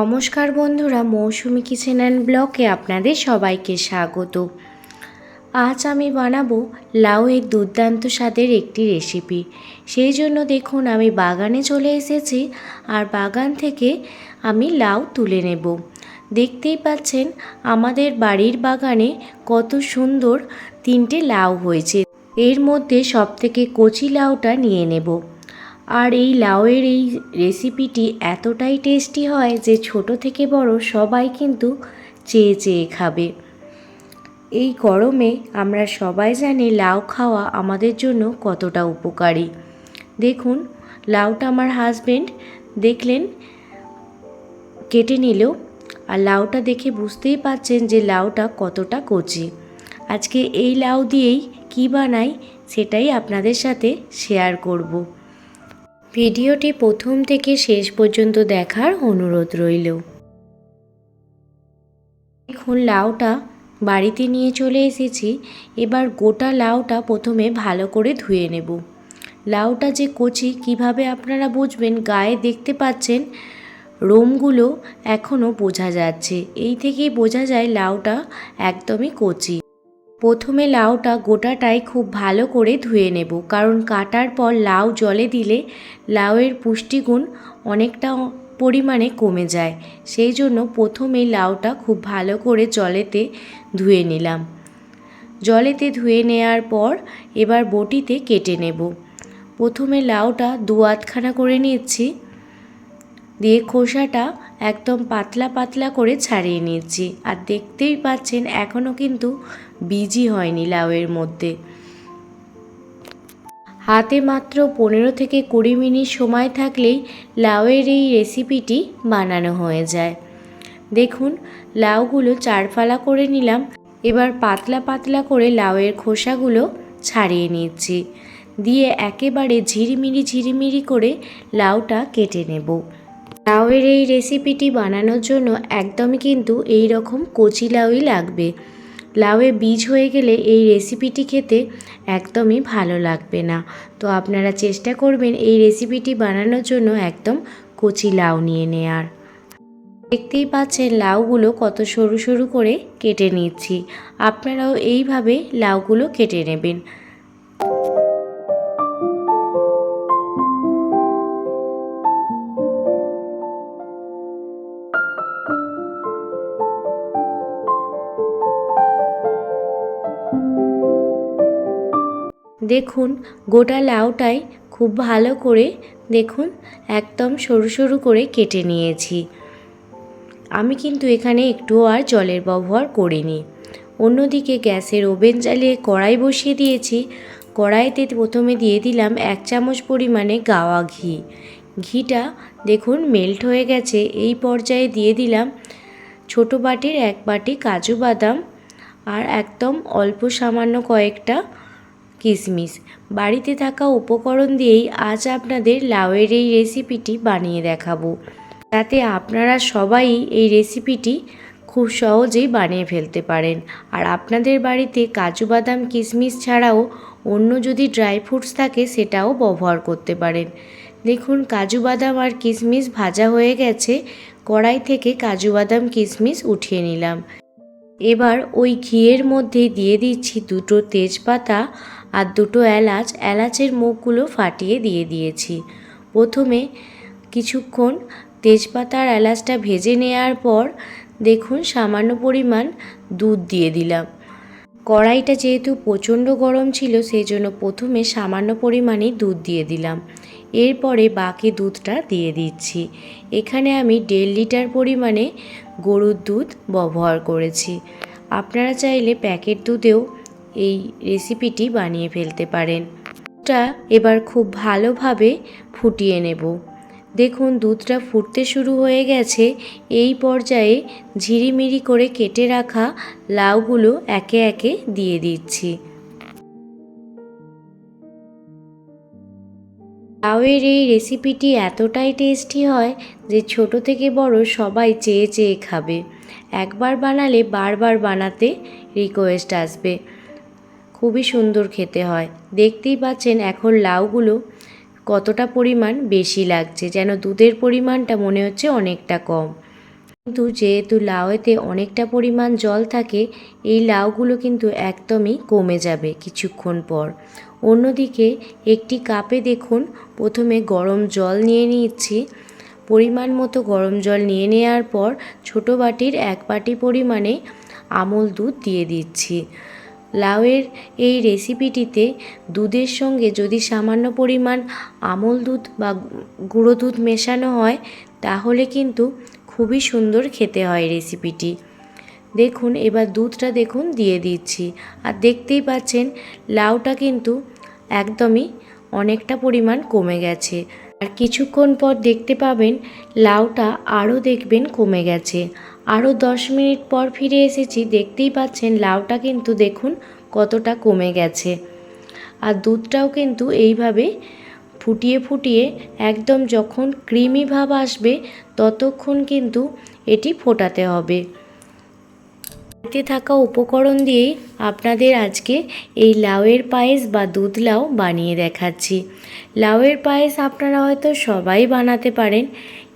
নমস্কার বন্ধুরা, মৌসুমি kitchen and ব্লকে আপনাদের সবাইকে স্বাগত। আজ আমি বানাবো লাউয়ের দুর্দান্ত স্বাদের একটি রেসিপি সেই জন্য দেখুন, আমি বাগানে চলে এসেছি আর বাগান থেকে আমি লাউ তুলে নেব। দেখতেই পাচ্ছেন, আমাদের বাড়ির বাগানে কত সুন্দর তিনটে লাউ হয়েছে। এর মধ্যে সবথেকে কচি লাউটা নিয়ে নেব। আর এই লাউয়ের এই রেসিপিটি এতটাই টেস্টি হয় যে ছোট থেকে বড় সবাই কিন্তু চেয়ে চেয়ে খাবে। এই গরমে আমরা সবাই জানি লাউ খাওয়া আমাদের জন্য কতটা উপকারী। দেখুন, লাউটা আমার হাজবেন্ড দেখলেন, কেটে নিল আর লাউটা দেখে বুঝতেই পাচ্ছেন যে লাউটা কতটা কচি। আজকে এই লাউ দিয়েই কী বানাই সেটাই আপনাদের সাথে শেয়ার করব। ভিডিওটি প্রথম থেকে শেষ পর্যন্ত দেখার অনুরোধ রইল। এখন লাউটা বাড়িতে নিয়ে চলে এসেছি। এবার গোটা লাউটা প্রথমে ভালো করে ধুয়ে নেব। লাউটা যে কচি, কীভাবে আপনারা বুঝবেন? গায়ে দেখতে পাচ্ছেন, রোমগুলো এখনও বোঝা যাচ্ছে। এই থেকেই বোঝা যায় লাউটা একদমই কচি। প্রথমে লাউটা গোটাটাই খুব ভালো করে ধুয়ে নেব, কারণ কাটার পর লাউ জলে দিলে লাউয়ের পুষ্টিগুণ অনেকটা পরিমাণে কমে যায়। সেই জন্য প্রথমেই লাউটা খুব ভালো করে জলেতে ধুয়ে নিলাম। জলেতে ধুয়ে নেওয়ার পর এবার বটিতে কেটে নেব। প্রথমে লাউটা দু আধখানা করে নিচ্ছি দিয়ে খোসাটা একদম পাতলা পাতলা করে ছাড়িয়ে নিচ্ছি আর দেখতেই পাচ্ছেন, এখনও কিন্তু বীজই হয়নি লাউয়ের মধ্যে। হাতে মাত্র পনেরো থেকে কুড়ি মিনিট সময় থাকলেই লাউয়ের এই রেসিপিটি বানানো হয়ে যায়। দেখুন, লাউগুলো চারফালা করে নিলাম, এবার পাতলা পাতলা করে লাউয়ের খোসাগুলো ছাড়িয়ে নিচ্ছি। দিয়ে একেবারে ঝিরিমিরি ঝিরিমিরি করে লাউটা কেটে নেব। লাউয়ের এই রেসিপিটি বানানোর জন্য একদমই কিন্তু এই রকম কচি লাউই লাগবে। লাউয়ে বীজ হয়ে গেলে এই রেসিপিটি খেতে একদমই ভালো লাগবে না। তো আপনারা চেষ্টা করবেন এই রেসিপিটি বানানোর জন্য একদম কচি লাউ নিয়ে নেয়ার। দেখতেই পাচ্ছেন লাউগুলো কত সরু সরু করে কেটে নিচ্ছি। আপনারাও এইভাবে লাউগুলো কেটে নেবেন। দেখুন, গোটা লাউটাই খুব ভালো করে দেখুন, একদম সরু সরু করে কেটে নিয়েছি। আমি কিন্তু এখানে একটুও আর জলের ব্যবহার করিনি। অন্যদিকে গ্যাসের ওভেন জ্বালিয়ে কড়াই বসিয়ে দিয়েছি। কড়াইতে প্রথমে দিয়ে দিলাম এক চামচ পরিমাণে গাওয়া ঘি। ঘিটা দেখুন মেল্ট হয়ে গেছে। এই পর্যায়ে দিয়ে দিলাম ছোটো বাটির এক বাটি কাজু বাদাম আর একদম অল্প সামান্য কয়েকটা কিশমিশ বাড়িতে থাকা উপকরণ দিয়েই আজ আপনাদের লাউয়ের এই রেসিপিটি বানিয়ে দেখাবো। যাতে আপনারা সবাই এই রেসিপিটি খুব সহজেই বানিয়ে ফেলতে পারেন। আর আপনাদের বাড়িতে কাজু বাদাম কিশমিশ ছাড়াও অন্য যদি ড্রাই ফ্রুটস থাকে সেটাও ব্যবহার করতে পারেন। দেখুন, কাজু বাদাম আর কিশমিশ ভাজা হয়ে গেছে। কড়াই থেকে কাজু বাদাম কিশমিশ উঠিয়ে নিলাম। এবার ওই ঘিয়ের মধ্যে দিয়ে দিচ্ছি দুটো তেজপাতা আর দুটো এলাচ। এলাচের মুখগুলো ফাটিয়ে দিয়ে দিয়েছি। প্রথমে কিছুক্ষণ তেজপাতার এলাচটা ভেজে নেওয়ার পর দেখুন সামান্য পরিমাণ দুধ দিয়ে দিলাম। কড়াইটা যেহেতু প্রচণ্ড গরম ছিল সেই জন্য প্রথমে সামান্য পরিমাণেই দুধ দিয়ে দিলাম। এরপরে বাকি দুধটা দিয়ে দিচ্ছি। এখানে আমি দেড় লিটার পরিমাণে গরুর দুধ ব্যবহার করেছি। আপনারা চাইলে প্যাকেট দুধেও এই রেসিপিটি বানিয়ে ফেলতে পারেন। দুধটা এবার খুব ভালোভাবে ফুটিয়ে নেব। দেখুন, দুধটা ফুটতে শুরু হয়ে গেছে। এই পর্যায়ে ঝিরিমিরি করে কেটে রাখা লাউগুলো একে একে দিয়ে দিচ্ছি। লাউয়ের এই রেসিপিটি এতটাই টেস্টি হয় যে ছোট থেকে বড় সবাই চেয়ে চেয়ে খাবে। একবার বানালে বারবার বানাতে রিকোয়েস্ট আসবে। খুবই সুন্দর খেতে হয়। দেখতেই পাচ্ছেন এখন লাউগুলো কতটা পরিমাণ বেশি লাগছে, যেন দুধের পরিমাণটা মনে হচ্ছে অনেকটা কম। কিন্তু যেহেতু লাউয়েতে অনেকটা পরিমাণ জল থাকে, এই লাউগুলো কিন্তু একদমই কমে যাবে কিছুক্ষণ পর। অন্যদিকে একটি কাপে দেখুন, প্রথমে গরম জল নিয়ে নিচ্ছি। পরিমাণ মতো গরম জল নিয়ে নেওয়ার পর ছোটো বাটির এক বাটি পরিমাণে আমল দুধ দিয়ে দিচ্ছি। লাউয়ের এই রেসিপিটিতে দুধের সঙ্গে যদি সামান্য পরিমাণ আমল দুধ বা গুঁড়ো দুধ মেশানো হয়, তাহলে কিন্তু খুবই সুন্দর খেতে হয় রেসিপিটি। দেখুন, এবার দুধটা দেখুন, দিয়ে দিচ্ছি। আর দেখতেই পাচ্ছেন, লাউটা কিন্তু একদমই অনেকটা পরিমাণ কমে গেছে। আর কিছুক্ষণ পর দেখতে পাবেন, লাউটা আরও দেখবেন কমে গেছে। আরও দশ মিনিট পর ফিরে এসেছি, দেখতেই পাচ্ছেন, লাউটা কিন্তু দেখুন কতটা কমে গেছে। আর দুধটাও কিন্তু এইভাবে ফুটিয়ে ফুটিয়ে একদম যখন ক্রিমি ভাব আসবে, ততক্ষণ কিন্তু এটি ফোটাতে হবে। বাড়িতে থাকা উপকরণ দিয়েই আপনাদের আজকে এই লাউয়ের পায়েস বা দুধ লাউ বানিয়ে দেখাচ্ছি। লাউয়ের পায়েস আপনারা হয়তো সবাই বানাতে পারেন,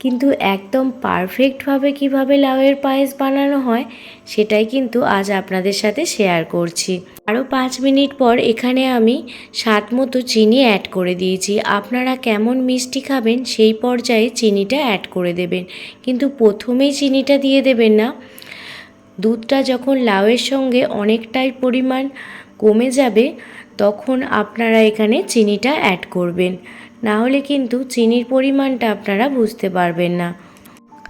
কিন্তু একদম পারফেক্টভাবে কীভাবে লাউয়ের পায়েস বানানো হয় সেটাই কিন্তু আজ আপনাদের সাথে শেয়ার করছি। আরও পাঁচ মিনিট পর এখানে আমি স্বাদ মতো চিনি অ্যাড করে দিয়েছি। আপনারা কেমন মিষ্টি খাবেন সেই পর্যায়ে চিনিটা অ্যাড করে দেবেন, কিন্তু প্রথমেই চিনিটা দিয়ে দেবেন না। দুধটা যখন লাউয়ের সঙ্গে অনেকটাই পরিমাণ কমে যাবে, তখন আপনারা এখানে চিনিটা অ্যাড করবেন। না হলে কিন্তু চিনির পরিমাণটা আপনারা বুঝতে পারবেন না।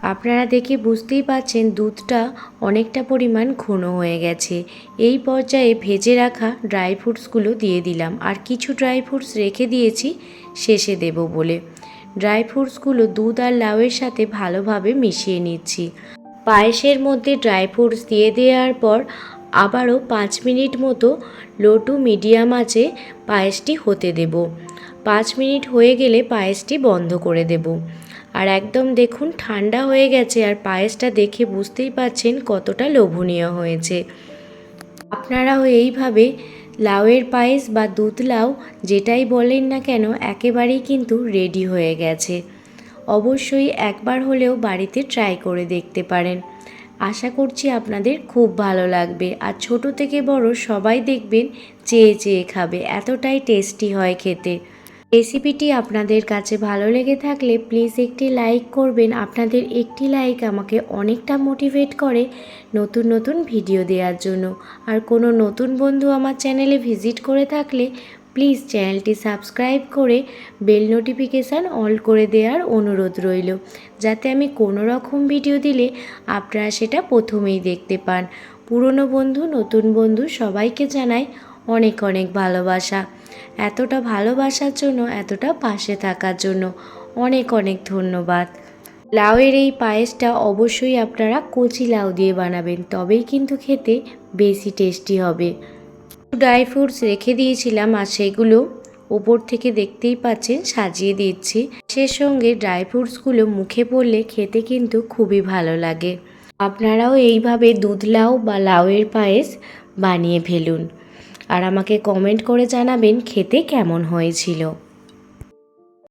আপনারা দেখে বুঝতেই পাচ্ছেন দুধটা অনেকটা পরিমাণ ঘন হয়ে গেছে। এই পর্যায়ে ভেজে রাখা ড্রাই ফ্রুটসগুলো দিয়ে দিলাম। আর কিছু ড্রাই ফ্রুটস রেখে দিয়েছি, শেষে দেব বলে। ড্রাই ফ্রুটসগুলো দুধ আর লাউয়ের সাথে ভালোভাবে মিশিয়ে নিচ্ছি। পায়েসের মধ্যে ড্রাই ফ্রুটস দিয়ে দেওয়ার পর আবারও পাঁচ মিনিট মতো লো টু মিডিয়াম আঁচে পায়েসটি হতে দেব। পাঁচ মিনিট হয়ে গেলে পায়েসটি বন্ধ করে দেব। আর একদম দেখুন ঠান্ডা হয়ে গেছে আর পায়েসটা দেখে বুঝতেই পাচ্ছেন কতটা লোভনীয় হয়েছে। আপনারাও এইভাবে লাউয়ের পায়েস বা দুধ লাউ যেটাই বলেন না কেন একেবারেই কিন্তু রেডি হয়ে গেছে। অবশ্যই একবার হলেও বাড়িতে ট্রাই করে দেখতে পারেন। আশা করছি আপনাদের খুব ভালো লাগবে। আর ছোট থেকে বড় সবাই দেখবেন চেয়ে চেয়ে খাবে। এতটাই টেস্টি হয় খেতে। রেসিপিটি আপনাদের কাছে ভালো লেগে থাকলে প্লিজ একটি লাইক করবেন। আপনাদের একটি লাইক আমাকে অনেকটা মোটিভেট করে নতুন নতুন ভিডিও দেওয়ার জন্য। আর কোনো নতুন বন্ধু আমার চ্যানেলে ভিজিট করে থাকলে প্লিজ চ্যানেলটি সাবস্ক্রাইব করে বেল নোটিফিকেশান অল করে দেওয়ার অনুরোধ রইল, যাতে আমি কোনো রকম ভিডিও দিলে আপনারা সেটা প্রথমেই দেখতে পান। পুরনো বন্ধু, নতুন বন্ধু সবাইকে জানাই অনেক অনেক ভালোবাসা। এতটা ভালোবাসার জন্য, এতটা পাশে থাকার জন্য অনেক অনেক ধন্যবাদ। লাউয়ের এই পায়েসটা অবশ্যই আপনারা কচি লাউ দিয়ে বানাবেন, তবেই কিন্তু খেতে বেশি টেস্টি হবে। ড্রাই ফ্রুটস রেখে দিয়েছিলাম আর সেগুলো ওপর থেকে দেখতেই পাচ্ছেন, সাজিয়ে দিচ্ছি। সে সঙ্গে ড্রাই ফ্রুটসগুলো মুখে পড়লে খেতে কিন্তু খুবই ভালো লাগে। আপনারাও এইভাবে দুধ লাউ বা লাউয়ের পায়েস বানিয়ে ফেলুন। আর আমাকে কমেন্ট করে জানাবেন খেতে কেমন হয়েছিল।